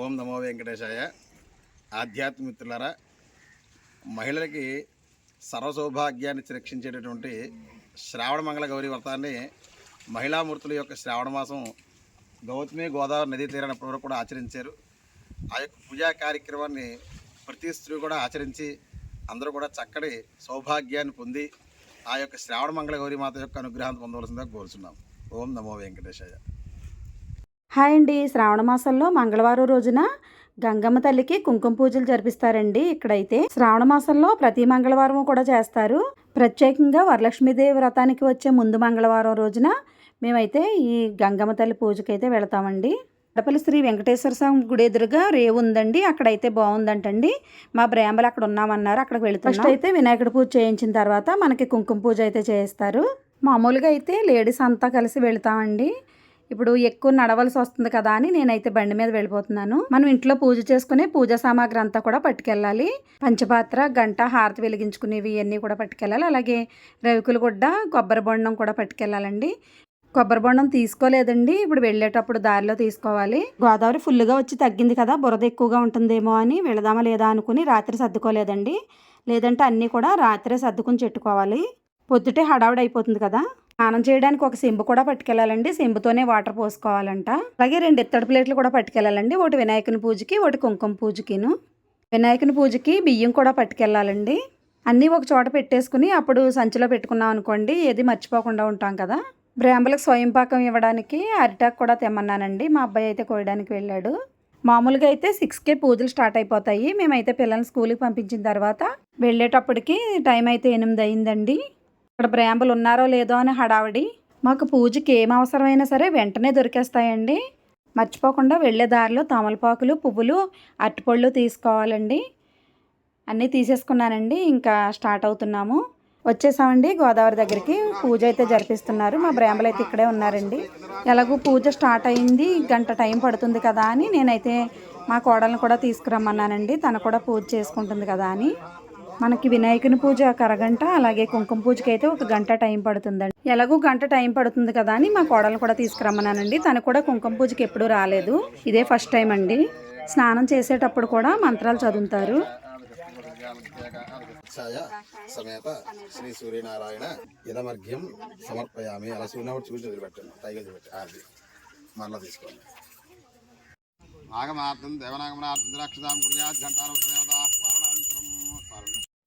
ఓం నమో వెంకటేశాయ. ఆధ్యాత్మికులారా మహిళలకి సర్వసౌభాగ్యాన్ని రక్షించేటటువంటి శ్రావణ మంగళ గౌరీ వ్రతాన్ని మహిళామూర్తుల యొక్క శ్రావణ మాసం గౌతమి గోదావరి నదీ తీరానప్పటి వరకు కూడా ఆచరించారు. ఆ యొక్క పూజా కార్యక్రమాన్ని ప్రతి స్త్రీ కూడా ఆచరించి అందరూ కూడా చక్కటి సౌభాగ్యాన్ని పొంది ఆ యొక్క శ్రావణ మంగళ గౌరీ మాత యొక్క అనుగ్రహాన్ని పొందవలసిందిగా కోరుచున్నాం. ఓం నమో వెంకటేశాయ. హాయ్ అండి. శ్రావణ మాసంలో మంగళవారం రోజున గంగమ్మ తల్లికి కుంకుమ పూజలు జరిపిస్తారండి ఇక్కడైతే. శ్రావణ మాసంలో ప్రతి మంగళవారం కూడా చేస్తారు. ప్రత్యేకంగా వరలక్ష్మీదేవి వ్రతానికి వచ్చే ముందు మంగళవారం రోజున మేమైతే ఈ గంగమ్మ తల్లి పూజకైతే వెళతామండి. అడపల్లి శ్రీ వెంకటేశ్వర స్వామి గుడి ఎదురుగా రేవు ఉందండి. అక్కడైతే బాగుందంటండి. మా బ్రాహ్మలు అక్కడ ఉన్నామన్నారు. అక్కడికి వెళుతాం ఫస్ట్ అయితే వినాయకుడి పూజ చేయించిన తర్వాత మనకి కుంకుమ పూజ అయితే చేస్తారు మామూలుగా అయితే లేడీస్ అంతా కలిసి వెళ్తామండి. ఇప్పుడు ఎక్కువ నడవలసి వస్తుంది కదా అని నేనైతే బండి మీద వెళ్ళిపోతున్నాను. మనం ఇంట్లో పూజ చేసుకునే పూజా సామాగ్రి అంతా కూడా పట్టుకెళ్ళాలి. పంచపాత్ర గంట హారతి వెలిగించుకునేవి ఇవన్నీ కూడా పట్టుకెళ్ళాలి. అలాగే రవికులు గుడ్డ కొబ్బరి బొండం కూడా పట్టుకెళ్ళాలండి. కొబ్బరి బొండం తీసుకోలేదండి. ఇప్పుడు వెళ్ళేటప్పుడు దారిలో తీసుకోవాలి. గోదావరి ఫుల్గా వచ్చి తగ్గింది కదా బురద ఎక్కువగా ఉంటుందేమో అని వెళదామా లేదా అనుకుని రాత్రి సర్దుకోలేదండి. లేదంటే అన్నీ కూడా రాత్రే సర్దుకుని చెట్టుకోవాలి. పొద్దుటే హడావుడి అయిపోతుంది కదా. స్నానం చేయడానికి ఒక సెంబు కూడా పట్టుకెళ్ళాలండి. సెంబుతోనే వాటర్ పోసుకోవాలంట. అలాగే రెండు ఇత్తడి ప్లేట్లు కూడా పట్టుకెళ్ళాలండి. ఒకటి వినాయకుని పూజకి ఒకటి కుంకుమ పూజకిను. వినాయకుని పూజకి బియ్యం కూడా పట్టుకెళ్ళాలండి. అన్నీ ఒక చోట పెట్టేసుకుని అప్పుడు సంచిలో పెట్టుకున్నాం అనుకోండి ఏది మర్చిపోకుండా ఉంటాం కదా. బ్రాంబలకు స్వయం పాకం ఇవ్వడానికి అరిటాక్ కూడా తెమ్మన్నానండి. మా అబ్బాయి అయితే కోయడానికి వెళ్ళాడు. మామూలుగా అయితే సిక్స్కే పూజలు స్టార్ట్ అయిపోతాయి. మేమైతే పిల్లల్ని స్కూల్కి పంపించిన తర్వాత వెళ్ళేటప్పటికి టైం అయితే ఎనిమిది అయిందండి. ఇక్కడ బ్రాంబులు ఉన్నారో లేదో అని హడావిడి. మాకు పూజకి ఏం అవసరమైనా సరే వెంటనే దొరికేస్తాయండి. మర్చిపోకుండా వెళ్ళే దారిలో తమలపాకులు పువ్వులు అరటిపళ్ళు తీసుకోవాలండి. అన్నీ తీసేసుకున్నానండి. ఇంకా స్టార్ట్ అవుతున్నాము. వచ్చేసామండి గోదావరి దగ్గరికి. పూజ అయితే జరిపిస్తున్నారు. మా బ్రాంబలు అయితే ఇక్కడే ఉన్నారండి. ఎలాగో పూజ స్టార్ట్ అయింది. గంట టైం పడుతుంది కదా అని నేనైతే మా కోడలను కూడా తీసుకురమ్మన్నానండి. తను కూడా పూజ చేసుకుంటుంది కదా అని. మనకి వినాయకుని పూజ ఒక అరగంట అలాగే కుంకుమ పూజకి అయితే ఒక గంట టైం పడుతుందండి. ఎలాగో గంట టైం పడుతుంది కదా అని మా కోడలు కూడా తీసుకురమ్మన్నానండి. తను కూడా కుంకుమ పూజకి ఎప్పుడూ రాలేదు. ఇదే ఫస్ట్ టైం అండి. స్నానం చేసేటప్పుడు కూడా మంత్రాలు చదువుతారు. సమేత శ్రీ సూర్యనారాయణ ఇదమర్ఘ్యం సమర్పయామి. అలా సూర్యనాడు చూసి వదిలిపెట్టాను. టైగర్ వదిలిపెట్టి. మరలా తీసుకోండి. నాగమార్థం దేవనాగమనార్థం ద్రాక్షదాం కుర్యాత్ ఘంటానుదేవతా దేవత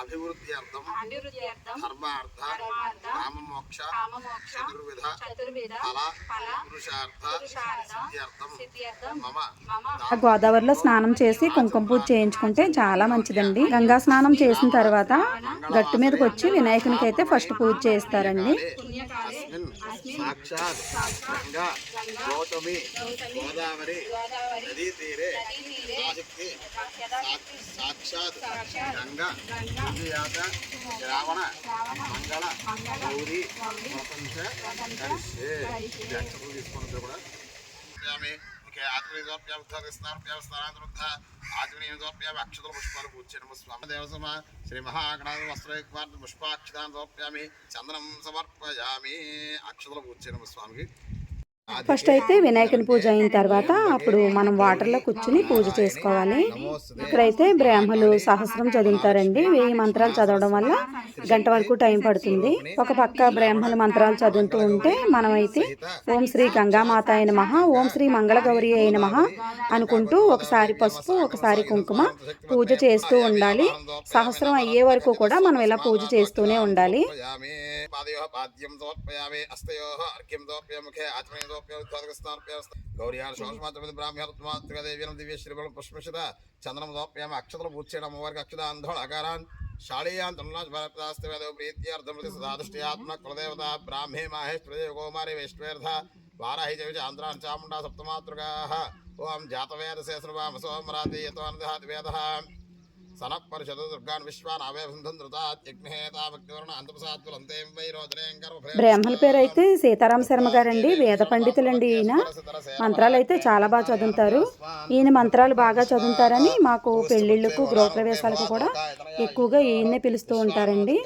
అభివృద్ధ్యర్థం అభివృద్ధ్యర్థం ధర్మార్థ చతుర్విధ చతుర్విధ ఫల ఫల పురుషార్థ పురుషార్థ సిద్ధ్యర్థం సిద్ధ్యర్థం మమ గోదావరిలో స్నానం చేసి కుంకుమ పూజ చేయించుకుంటే చాలా మంచిదండి. గంగా స్నానం చేసిన తర్వాత గట్టు మీదకి వచ్చి వినాయకునికి అయితే ఫస్ట్ పూజ చేస్తారండి. అస్మిన్ సాక్షాత్ గంగా గౌతమి గోదావరి నదీ తీరే ఆసక్తి సాక్షాత్ గంగా విజయాత శ్రావణ మంగళ గౌరీ ప్రపంచ కలిసే. ఇది అక్షరం తీసుకున్నది కూడా. ఆమె ఇక ఆత్మీయోప్యావస్థానాంతరుద్ధ ఆత్మీయోప్యామి అక్షతల పుష్పాలు పూర్చనము స్వామి దేవసమ శ్రీ మహాగణాధ వస్త్రైక్వార్థ పుష్పాక్షతాన్ని సమర్ప్యామి చందనం సమర్పయామి అక్షతలు పూర్చనము స్వామికి. ఫస్ట్ అయితే వినాయకుని పూజ అయిన తర్వాత అప్పుడు మనం వాటర్లో కూర్చుని పూజ చేసుకోవాలి. ఇక్కడైతే బ్రాహ్మలు సహస్రం చదువుతారండి. వెయ్యి మంత్రాలు చదవడం వల్ల గంట వరకు టైం పడుతుంది. ఒక పక్క బ్రాహ్మణ మంత్రాలు చదువుతూ ఉంటే మనమైతే ఓం శ్రీ గంగామాత అయిన మహా ఓం శ్రీ మంగళగౌరి అయిన మహా అనుకుంటూ ఒకసారి పసుపు ఒకసారి కుంకుమ పూజ చేస్తూ ఉండాలి. సహస్రం అయ్యే వరకు కూడా మనం ఇలా పూజ చేస్తూనే ఉండాలి. पादयोः पाद्यं समर्पयामि हस्तयोः अर्घ्यं समर्पयामि मुखे आचमने समर्पयामि गौर्यान् शोषमाचमति ब्राह्म्यात्मात्मदेवीनं दिव्यश्रीफलं पुष्पषित चन्द्रं समर्पयामि अक्षत्रपूज्येण अम्बवारिक अक्षदान्धोळ अकारान् शाळीयान् तन्नाश्वरप्रास्तवेदौ प्रीत्यार्थमृति सदादृष्ट्यात्मक कुलदेवता, ब्राह्मे, माहेश्वरदेव, गोमारे, वैष्णवेर्धा, वाराहि आन्ध्रान्, चामुण्डा, सप्तमातृकाः ॐ जातवेदसे सोमराति यतो अनुदहाति वेदः। బ్రాహ్మల పేరు అయితే సీతారామ శర్మ గారండి వేద పండితులండి ఈయన. మంత్రాలు అయితే చాలా బాగా చదువుతారు. ఈయన మంత్రాలు బాగా చదువుతారని మాకు పెళ్ళిళ్ళకు గృహప్రవేశాలకు కూడా ఎక్కువగా ఈయన్నే పిలుస్తూ ఉంటారండి.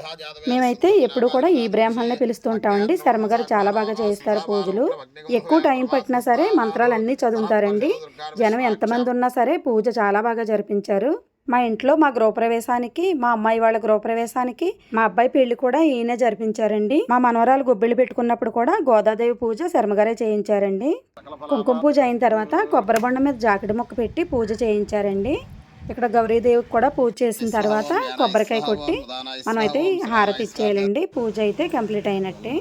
మేమైతే ఎప్పుడు కూడా ఈ బ్రాహ్మణులనే పిలుస్తూ ఉంటామండి. శర్మ గారు చాలా బాగా చేయిస్తారు పూజలు. ఎక్కువ టైం పట్టినా సరే మంత్రాలు అన్నీ చదువుతారండి. జనం ఎంతమంది ఉన్నా సరే పూజ చాలా బాగా జరిపించారు. మా ఇంట్లో మా గృహప్రవేశానికి మా అమ్మాయి వాళ్ళ గృహప్రవేశానికి మా అబ్బాయి పెళ్ళి కూడా ఈయనే జరిపించారండి. మా మనవరాలు గుబ్బిళ్ళు పెట్టుకున్నప్పుడు కూడా గోదాదేవి పూజ శర్మగారే చేయించారండి. కుంకుమ పూజ అయిన తర్వాత కొబ్బరి బొండ మీద జాకెట్ ముక్క పెట్టి పూజ చేయించారండి. ఇక్కడ గౌరీదేవికి కూడా పూజ చేసిన తర్వాత కొబ్బరికాయ కొట్టి మనం అయితే హారతి ఇచ్చేయాలండి. పూజ అయితే కంప్లీట్ అయినట్టే.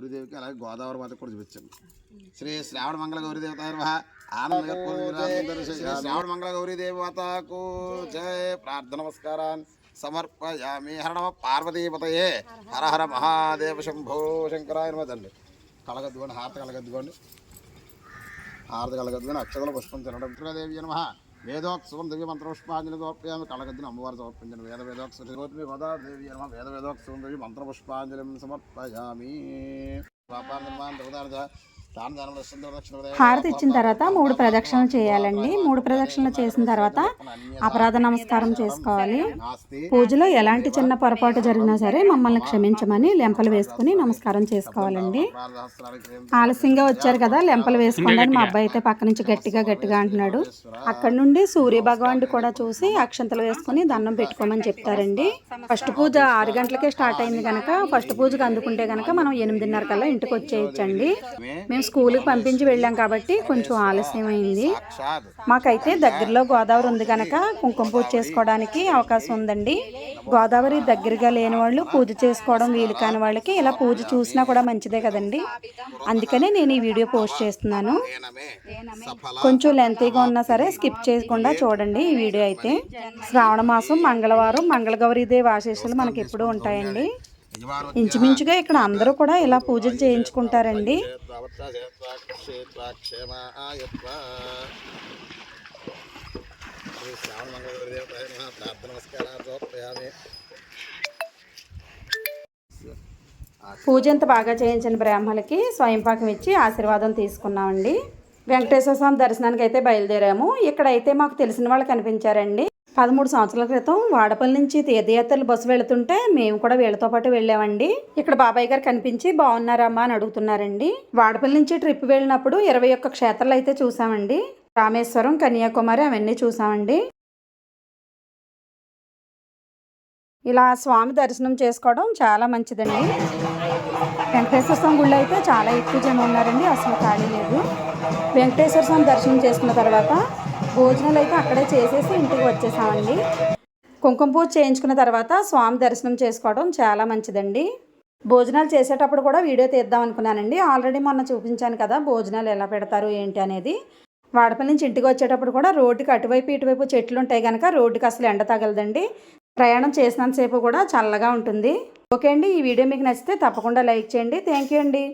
గౌరీదేవికి అలాగే గోదావరి మాత కూడా చూపించండి శ్రీ శ్రావణ మంగళ గౌరీదేవత నమః. ఆనంద శ్రావణ మంగళ గౌరీదేవి మాతకు జయ ప్రార్థన నమస్కారాన్ని సమర్పయామి. హర నమ పార్వతీపతయే హర హర మహాదేవ శంభో శంకరాయ నమ. తండ్రి కలగద్దుకోండి హారత కలగద్దుకోండి. హారత కలగద్దుకొని అక్షతల పుష్పం తినడం. దేవి నమ. వేదోత్సవం దివ్య మంత్రపుష్పాంజలి సమర్పయామి కలగద్దుని అమ్మవారు సమర్పించిన వేద వేదోత్సవం గోదావరి గోదాదేవి నమ. వేద వేదోత్సవం దివ్య మంత్రపుష్పాంజలి సమర్పయామి పాపాన్ హారతి ఇచ్చిన తర్వాత మూడు ప్రదక్షిణలు చేయాలండి. మూడు ప్రదక్షిణలు చేసిన తర్వాత అపరాధ నమస్కారం చేసుకోవాలి. పూజలో ఎలాంటి చిన్న పొరపాటు జరిగినా సరే మమ్మల్ని క్షమించమని లెంపలు వేసుకుని నమస్కారం చేసుకోవాలండి. ఆలస్యంగా వచ్చారు కదా లెంపలు వేసుకోండి మా అబ్బాయి అయితే పక్క నుంచి గట్టిగా గట్టిగా అంటున్నాడు. అక్కడ నుండి సూర్య భగవానుడు కూడా చూసి అక్షంతలు వేసుకుని దండం పెట్టుకోమని చెప్తారండి. ఫస్ట్ పూజ ఆరు గంటలకే స్టార్ట్ అయింది కనుక ఫస్ట్ పూజకు అందుకుంటే కనుక మనం ఎనిమిదిన్నర కల్లా ఇంటికి వచ్చేయచ్చండి. మేము స్కూల్కి పంపించి వెళ్ళాం కాబట్టి కొంచెం ఆలస్యం అయింది మాకైతే దగ్గరలో గోదావరి ఉంది కనుక కుంకుమ పూజ చేసుకోవడానికి అవకాశం ఉందండి. గోదావరి దగ్గరగా లేని వాళ్ళు పూజ చేసుకోవడం వీలు కాని వాళ్ళకి ఇలా పూజ చూసినా కూడా మంచిదే కదండి. అందుకనే నేను ఈ వీడియో పోస్ట్ చేస్తున్నాను. కొంచెం లెంతీగా ఉన్నా సరే స్కిప్ చేయకుండా చూడండి ఈ వీడియో అయితే. శ్రావణ మాసం మంగళవారం మంగళగౌరీదేవి ఆశీస్సులు మనకి ఎప్పుడూ ఉంటాయండి. ఇంచుమించుగా ఇక్కడ అందరూ కూడా ఇలా పూజలు చేయించుకుంటారండి. పూజ ఎంత బాగా చేయించిన బ్రాహ్మణులకి స్వయంపాకం ఇచ్చి ఆశీర్వాదం తీసుకున్నామండి. వెంకటేశ్వర స్వామి దర్శనానికి అయితే బయలుదేరాము. ఇక్కడైతే మాకు తెలిసిన వాళ్ళు కనిపించారండి. పదమూడు సంవత్సరాల క్రితం వాడపల్లి నుంచి తీర్థయాత్రలు బస్సు వెళుతుంటే మేము కూడా వీళ్ళతో పాటు వెళ్ళామండి. ఇక్కడ బాబాయ్ గారు కనిపించి బాగున్నారమ్మా అని అడుగుతున్నారండి. వాడపల్లి నుంచి ట్రిప్ వెళ్ళినప్పుడు ఇరవై ఒక్క క్షేత్రాలు అయితే చూసామండి. రామేశ్వరం కన్యాకుమారి అవన్నీ చూసామండి. ఇలా స్వామి దర్శనం చేసుకోవడం చాలా మంచిదండి. వెంకటేశ్వర స్వామి గుళ్ళు అయితే చాలా ఎక్కువ జనం ఉన్నారండి అసలు ఖాళీ లేదు. వెంకటేశ్వర స్వామి దర్శనం చేసుకున్న తర్వాత భోజనాలు అయితే అక్కడే చేసేసి ఇంటికి వచ్చేసామండి. కుంకుమ పూజ చేయించుకున్న తర్వాత స్వామి దర్శనం చేసుకోవడం చాలా మంచిదండి. భోజనాలు చేసేటప్పుడు కూడా వీడియో తీద్దాం అనుకున్నానండి. ఆల్రెడీ మొన్న చూపించాను కదా భోజనాలు ఎలా పెడతారు ఏంటి అనేది. వాడపల్లి నుంచి ఇంటికి వచ్చేటప్పుడు కూడా రోడ్డుకి అటువైపు ఇటువైపు చెట్లు ఉంటాయి కనుక రోడ్డుకి అసలు ఎండ తగలదండి. ప్రయాణం చేసినంతసేపు కూడా చల్లగా ఉంటుంది. ఓకే అండి ఈ వీడియో మీకు నచ్చితే తప్పకుండా లైక్ చేయండి. థ్యాంక్ యూ అండి.